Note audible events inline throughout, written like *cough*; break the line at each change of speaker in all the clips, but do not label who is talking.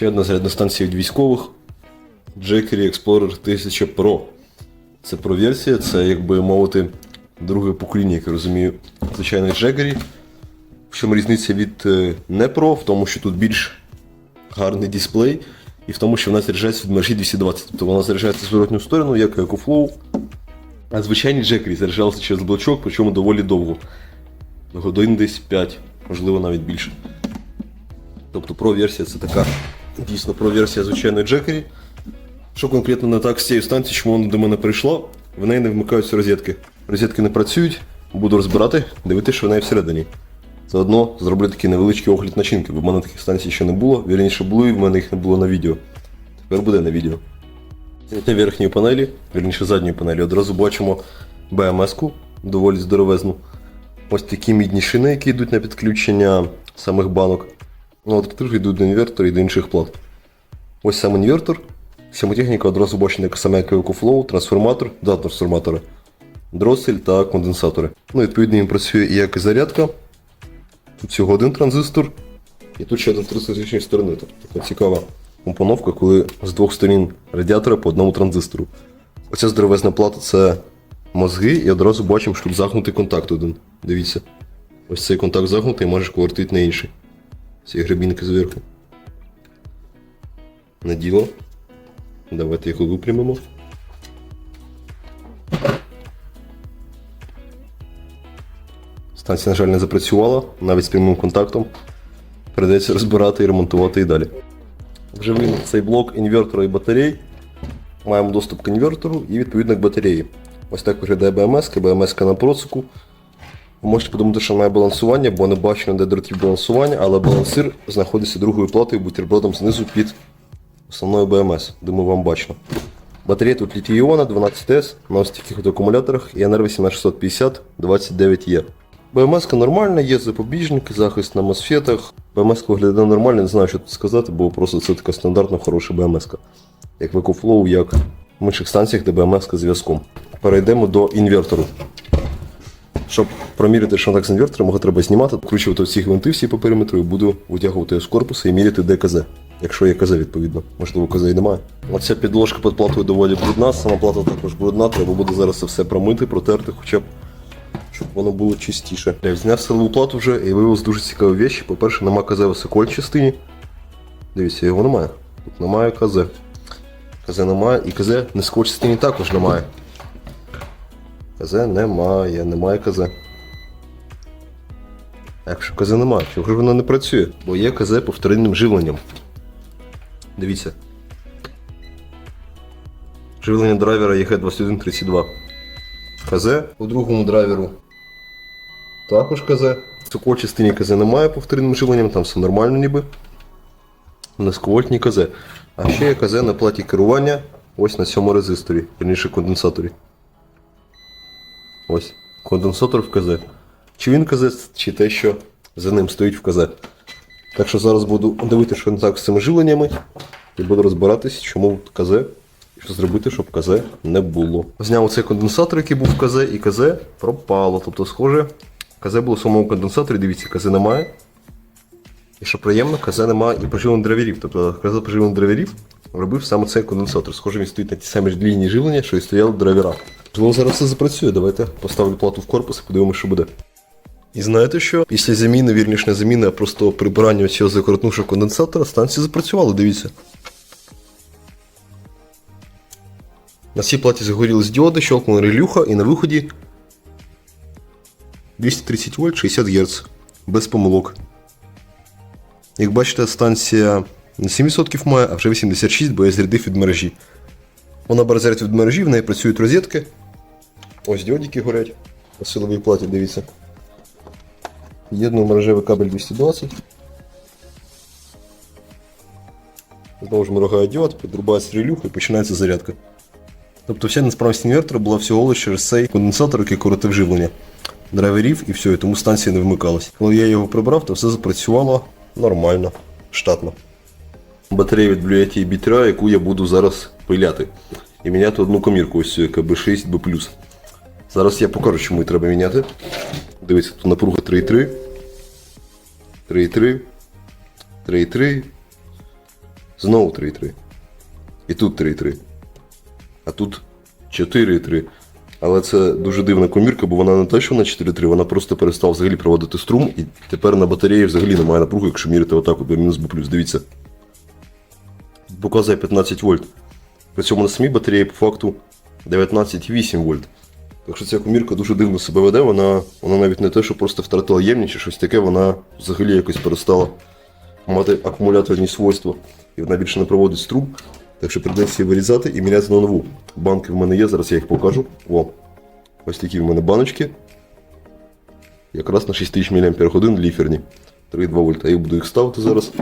Ще одна зарядна станція від військових. Jackery Explorer 1000 Pro. Це Pro версія, це, як би мовити, друге покоління, як я розумію, звичайної Jackery. В чому різниця від е, не Pro, в тому, що тут більш гарний дисплей, і в тому, що вона заряджається від мережі 220. Тобто вона заряджається в зворотню сторону, як EcoFlow. А звичайні Jackery заряджалися через блочок, причому доволі довго. Годин десь 5, можливо навіть більше. Тобто Pro-версія це така дійсно Pro-версія звичайної Jackery. Що конкретно не так з цією станцією, чому вона до мене прийшла, в неї не вмикаються розетки. Розетки не працюють, буду розбирати, дивитися, що в неї всередині. Заодно зроблю такий невеличкий огляд начинки, бо в мене таких станцій ще не було. Вірніше було, і в мене їх не було на відео. Тепер буде на відео. Зняття верхньої панелі, вірніше задньої панелі, одразу бачимо BMS-ку, доволі здоровезну. Ось такі мідні шини, які йдуть на підключення самих банок. Ну, от тут йдуть до інвертора і до інших плат. Ось сам інвертор. Сімотехніка одразу бачена як саме як EcoFlow, трансформатор, два трансформатори, дросель та конденсатори. Ну, відповідно, він працює і як і зарядка. Тут всього один транзистор, і тут ще один транзистор з іншої. Тобто така цікава компоновка, коли з двох сторін радіатора по одному транзистору. Оця здоровезна плата це мозги, і одразу бачимо, що тут загнутий контакт один. Дивіться. Ось цей контакт загнутий і можеш повертити на інший. Ці гребінки зверху. На діло. Давайте їх випрямимо. Станція, на жаль, не запрацювала, навіть з прямим контактом. Придеться розбирати і ремонтувати і далі. Вже вийняв цей блок інвертора і батарей. Маємо доступ к інвертору і відповідно к батареї. Ось так виглядає БМС, БМС на процику. Ви можете подумати, що має балансування, бо не бачу ніде дротів балансування, але балансир знаходиться другою платою бутербродом знизу під основною БМС, думаю, вам бачно. Батарея тут літій-іона 12С на ось таких от акумуляторах і NR18650 29E. БМС нормальна, є запобіжники, захист на мосфетах. БМС виглядає нормально, не знаю, що тут сказати, бо просто це така стандартна хороша БМС. Як в EcoFlow, як в інших станціях, де БМС зв'язком. Перейдемо до інвертору. Щоб проміряти шантак з інвертором, його треба знімати, вкручувати всі гвинти всі по периметру і буду витягувати з корпусу і міряти ДКЗ. Якщо є КЗ, відповідно. Можливо, КЗ і немає. Оця підложка під платою доволі брудна, сама плата також брудна, треба буде зараз це все промити, протерти, хоча б щоб воно було чистіше. Я зняв силову плату вже і виявилось дуже цікаві вещі. По-перше, нема КЗ в високій частині. Дивіться, його немає. Тут немає КЗ. КЗ немає і КЗ в низькій частині також немає. КЗ немає, немає КЗ. Якщо КЗ немає, чого ж воно не працює? Бо є КЗ повторинним живленням. Дивіться. Живлення драйвера EG2132. КЗ у другому драйверу. Також КЗ. В високій частині КЗ немає повторинним живленням, там все нормально ніби. Низьковольтні КЗ. А ще є КЗ на платі керування ось на цьому резисторі, верніше конденсаторі. Ось. Конденсатор в КЗ. Чи він КЗ, чи те, що за ним стоїть в КЗ. Так що зараз буду дивитися, що не так з цими живленнями, і буду розбиратись, чому КЗ, і що зробити, щоб КЗ не було. Зняв цей конденсатор, який був в КЗ, і КЗ пропало. Тобто, схоже, КЗ було в самому конденсаторі, дивіться, КЗ немає. І що приємно, КЗ немає і поживлених драйверів. Тобто КЗ поживлених драйверів робив саме цей конденсатор. Схоже, він стоїть на ті самі ж лінії живлення, що і стояли драйвера. Можливо, зараз все запрацює. Давайте поставлю плату в корпус і подивимося, що буде. І знаєте що? Після заміни, вірніше не заміни, а просто прибирання цього закоротнувшого конденсатора, станція запрацювала, дивіться. На цій платі загорілись діоди, щелкнула релюха і на виході 230 вольт 60 Гц. Без помилок. Як бачите, станція не 7% має, а вже 86, бо я зрядив від мережі. Вона бере від мережі, в неї працюють розетки. Ось діодики горять на силовій платі, дивіться. Єдно мережевий кабель 220. Знову ж моргає діод, підрубається релюха і починається зарядка. Тобто вся несправність інвертора була всього лише через цей конденсатор, який коротив живлення драйверів і все, і тому станція не вмикалась. Коли я його прибрав, то все запрацювало нормально, штатно. Батарея від Blue Yeti B3, яку я буду зараз пиляти. І міняти одну комірку, ось цю, яка B6B+. Зараз я покажу, чому її треба міняти. Дивіться, тут напруга 3,3. 3,3. 3,3. Знову 3,3. І тут 3,3. А тут 4,3. Але це дуже дивна комірка, бо вона не те, що на 4,3, вона просто перестала взагалі проводити струм, і тепер на батареї взагалі немає напруги, якщо міряти отак, от мінус Б плюс. Дивіться. Показує 15 вольт. При цьому на самій батареї по факту 19,8 вольт. Так що ця комірка дуже дивно себе веде, вона, вона навіть не те, що просто втратила ємність чи щось таке, вона взагалі якось перестала мати акумуляторні свойства. І вона більше не проводить струм. Так що прийдеться її вирізати і міняти на нову. Банки в мене є, зараз я їх покажу. О, ось такі в мене баночки. Якраз на 6000 мАч ліферні. 3,2 вольта. Я буду їх ставити зараз.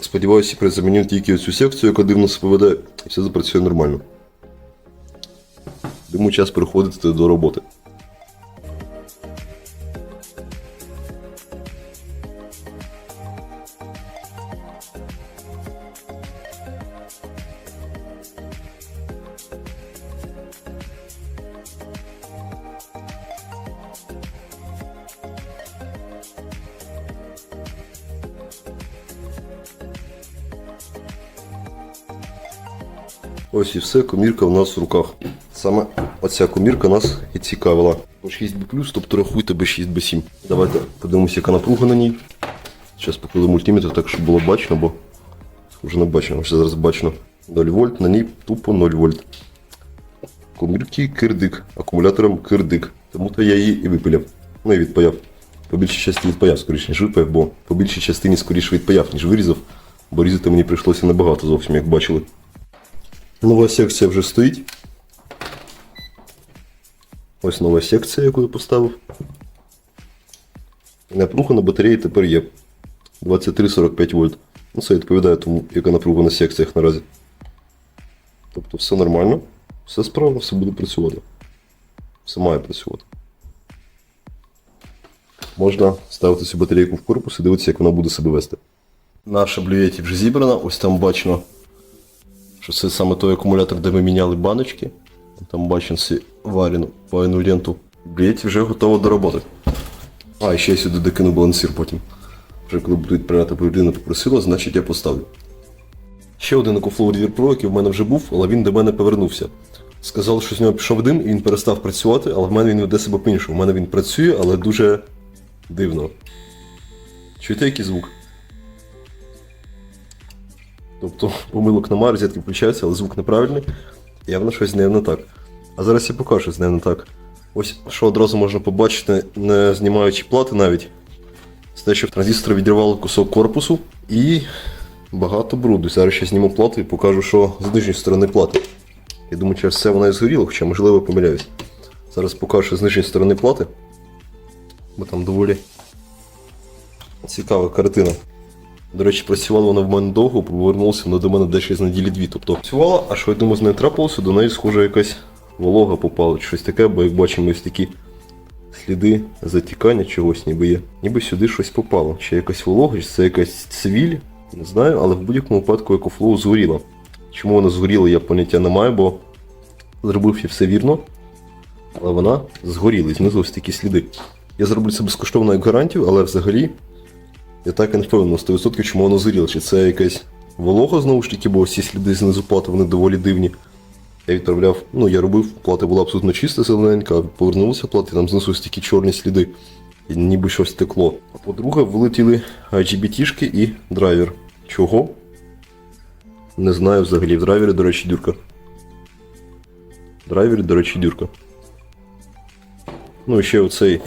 Сподіваюся, при заміню тільки оцю секцію, яка дивно себе веде, і все запрацює нормально. Думаю, час переходити до роботи. Ось і все, комірка у нас в руках. Саме оця комірка нас і цікавила. По 6B+, тобто рахуйте B6, B7. Давайте подивимося, яка напруга на ній. Зараз покладу мультиметр, так щоб було бачно, бо вже не бачно. Ось зараз бачно 0 вольт, на ній тупо 0 вольт. Комірки кирдик, акумулятором кирдик. Тому то я її і випиляв. Ну і відпаяв. По більшій частині відпаяв, скоріше, ніж випаяв, бо по більшій частині скоріше відпаяв, ніж вирізав, бо різати мені прийшлося небагато зовсім, як бачили. Нова секція вже стоїть. Ось нова секція, яку я поставив. Напруга на батареї тепер є 23-45 вольт. Ну, це відповідає тому, яка напруга на секціях наразі. Тобто все нормально, все справно, все буде працювати. Все має працювати. Можна ставити цю батарейку в корпус і дивитися, як вона буде себе вести. Наша блюєті вже зібрана, ось там бачно що це саме той акумулятор, де ми міняли баночки. Там всі варіну паяну ленту. Блять, вже готово до роботи. А, ще я сюди докину балансир потім. Вже коли буду відправляти, людина попросила, значить я поставлю. Ще один Reader Pro, який в мене вже був, але він до мене повернувся. Сказали, що з нього пішов дим і він перестав працювати, але в мене він веде себе по-іншому. В мене він працює, але дуже дивно. Чуєте який звук? Тобто помилок немає, розетки включаються, але звук неправильний. Явно щось з нею не так. А зараз я покажу, з нею не так. Ось що одразу можна побачити, не знімаючи плати навіть. Це те, що транзистор відірвало кусок корпусу і багато бруду. Зараз ще зніму плату і покажу, що з нижньої сторони плати. Я думаю, через це вона і згоріла, хоча можливо помиляюсь. Зараз покажу з нижньої сторони плати. Бо там доволі цікава картина. До речі, працювала вона в мене довго, повернулася вона до мене десь з неділі дві. Тобто працювала, а що я думаю, з нею трапилося, до неї схоже якась волога попала, чи щось таке, бо як бачимо, ось такі сліди затікання чогось ніби є. Ніби сюди щось попало. Чи якась волога, чи це якась цвіль, не знаю, але в будь-якому випадку екофлоу згоріла. Чому вона згоріла, я поняття не маю, бо зробив я все вірно. Але вона згоріла, знизу ось такі сліди. Я зроблю це безкоштовно як гарантію, але взагалі я так і не впевнений на 100% чому воно згоріло. Чи це якась волога знову ж таки, бо всі сліди знизу плати вони доволі дивні. Я відправляв, ну я робив, плата була абсолютно чиста, зелененька, а повернулася плата, і там знизу ось чорні сліди. І ніби щось текло. А по-друге, вилетіли IGBT-шки і драйвер. Чого? Не знаю взагалі. В драйвері, до речі, дюрка. В драйвері, до речі, дюрка. Ну і ще оцей.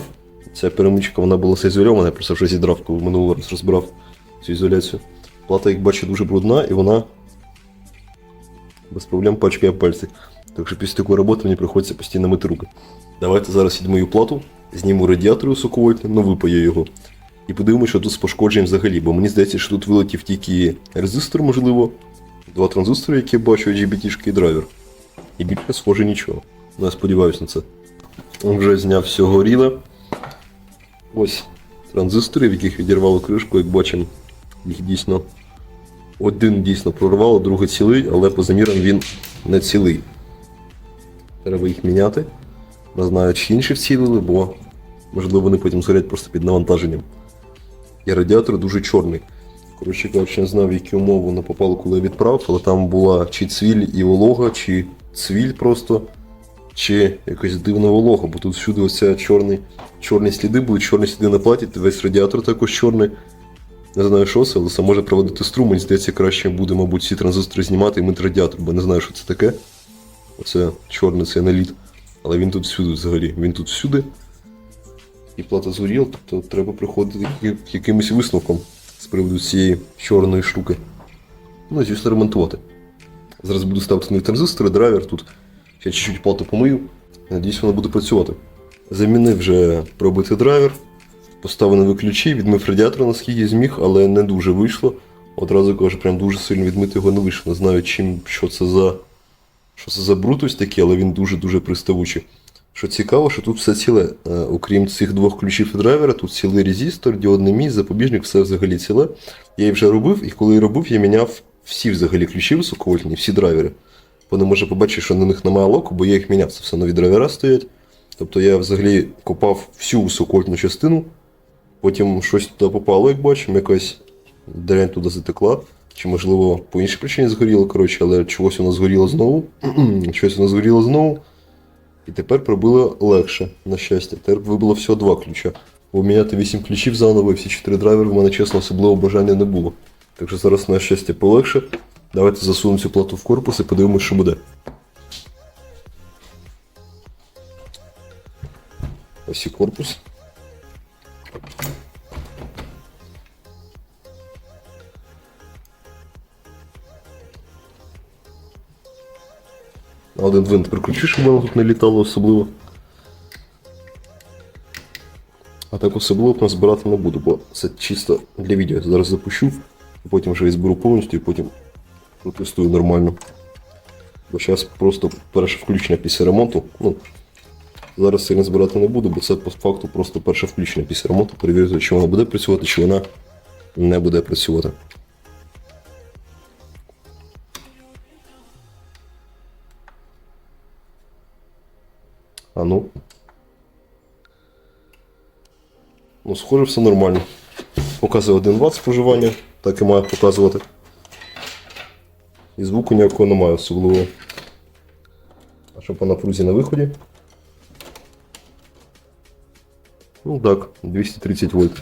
Ця перемичка вона була заізольована, я просто вже зідрав, коли минулий раз розбирав цю ізоляцію. Плата, як бачу, дуже брудна і вона без проблем пачкає пальці. Так що після такої роботи мені приходиться постійно мити руки. Давайте зараз відмию плату, зніму радіатор високовольтний, ну випаю його. І подивимося, що тут з пошкодженням взагалі, бо мені здається, що тут вилетів тільки резистор, можливо, два транзистори, які я бачу, GBT-шки і драйвер. І більше схоже нічого. Ну, я сподіваюся на це. Вже зняв все горіле. Ось транзистори, в яких відірвало кришку, як бачимо, їх дійсно один дійсно прорвало, другий цілий, але по замірам він не цілий. Треба їх міняти. Не знаю, чи інші вцілили, бо можливо вони потім згорять просто під навантаженням. І радіатор дуже чорний. Коротше кажучи, не знаю, в які умови воно попало, коли я відправив, але там була чи цвіль і волога, чи цвіль просто, чи якась дивна волога, бо тут всюди оця чорний, чорні сліди були, чорні сліди на платі, весь радіатор також чорний. Не знаю, що це, але це може проводити струм. Мені здається, краще буде, мабуть, всі транзистори знімати і мити радіатор, бо не знаю, що це таке. Оце чорний, це наліт. Але він тут всюди взагалі. Він тут всюди. І плата згоріла, тобто треба приходити якимось висновком з приводу цієї чорної штуки. Ну, звісно, ремонтувати. Зараз буду ставити нові транзистори, драйвер тут. Ще чуть-чуть плату помию. Надіюсь, воно буде працювати. Замінив вже пробитий драйвер. Поставив нові ключі, відмив радіатор наскільки зміг, але не дуже вийшло. Одразу кажу, прям дуже сильно відмити його не вийшло. Не знаю, чим, що це за що це за брутус такий, але він дуже-дуже приставучий. Що цікаво, що тут все ціле. Е, окрім цих двох ключів і драйвера, тут цілий резистор, діодний міст, запобіжник, все взагалі ціле. Я її вже робив, і коли я робив, я міняв всі взагалі ключі високовольтні, всі драйвери. Вони може побачити, що на них немає локу, бо я їх міняв. Це все нові драйвера стоять. Тобто я взагалі копав всю високовольтну частину, потім щось туди попало, як бачимо, якась дрянь туди затекла. Чи можливо по іншій причині згоріло, коротше, але чогось воно згоріло знову. *clears throat* Щось воно згоріло знову. І тепер пробило легше, на щастя. Тепер вибило всього два ключа. Бо міняти 8 ключів заново і всі 4 драйвери в мене чесно особливо бажання не було. Так що зараз на щастя полегше. Давайте засунемо цю плату в корпус і подивимось, що буде. Ось і корпус. На один винт прикручу, щоб воно тут не літало особливо. А так особливо б збирати не буду, бо це чисто для відео. Я зараз запущу, і потім вже і зберу повністю, і потім Протестую нормально. Бо зараз просто перше включення після ремонту. Ну, зараз сильно збирати не буду, бо це по факту просто перше включення після ремонту. Перевірити, чи вона буде працювати, чи вона не буде працювати. А ну. Ну, схоже, все нормально. Показує 1 Вт споживання, так і має показувати. І звуку ніякого немає особливо. А що по напрузі на виході? Ну так, 230 вольт.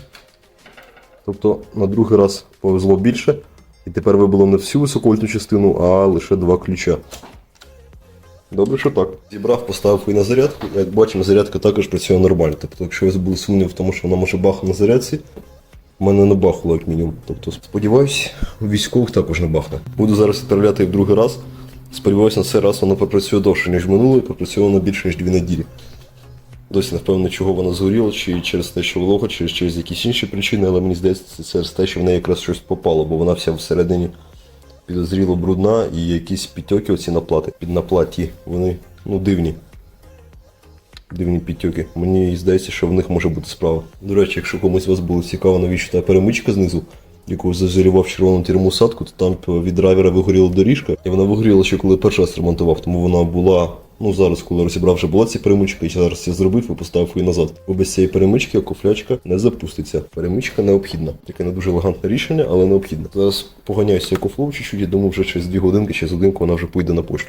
Тобто на другий раз повезло більше. І тепер вибило не всю високовольтну частину, а лише два ключа. Добре, що так. Зібрав, поставив її на зарядку. Як бачимо, зарядка також працює нормально. Тобто, якщо у вас були в тому, що вона може бахати на зарядці, мене не бахало як мінімум. Тобто, сподіваюсь, у військових також не бахне. Буду зараз відправляти в другий раз. Сподіваюся, на цей раз вона попрацює довше, ніж минулий, попрацює вона більше, ніж дві неділі. Досі впевнений, чого вона згоріла, чи через те, що волога, чи через якісь інші причини, але мені здається, це через те, що в неї якраз щось попало, бо вона вся всередині підозріло брудна і якісь підтьоки оці на плати. Під наплаті, вони ну, дивні. Дивні підтьоки. Мені здається, що в них може бути справа. До речі, якщо комусь вас було цікаво, навіщо та перемичка знизу, яку зазорював червону термосадку, то там від драйвера вигоріла доріжка. І вона вигоріла ще коли перший раз ремонтував, тому вона була. Ну зараз, коли розібрав, вже була ця перемичка, і зараз я зробив і поставив її назад. Бо без цієї перемички окофлячка не запуститься. Перемичка необхідна. Таке не дуже елегантне рішення, але необхідне. Зараз поганяюся екофлоу чуть-чуть, і думаю, вже через 2 годинки чи з годинку вона вже поїде на пошту.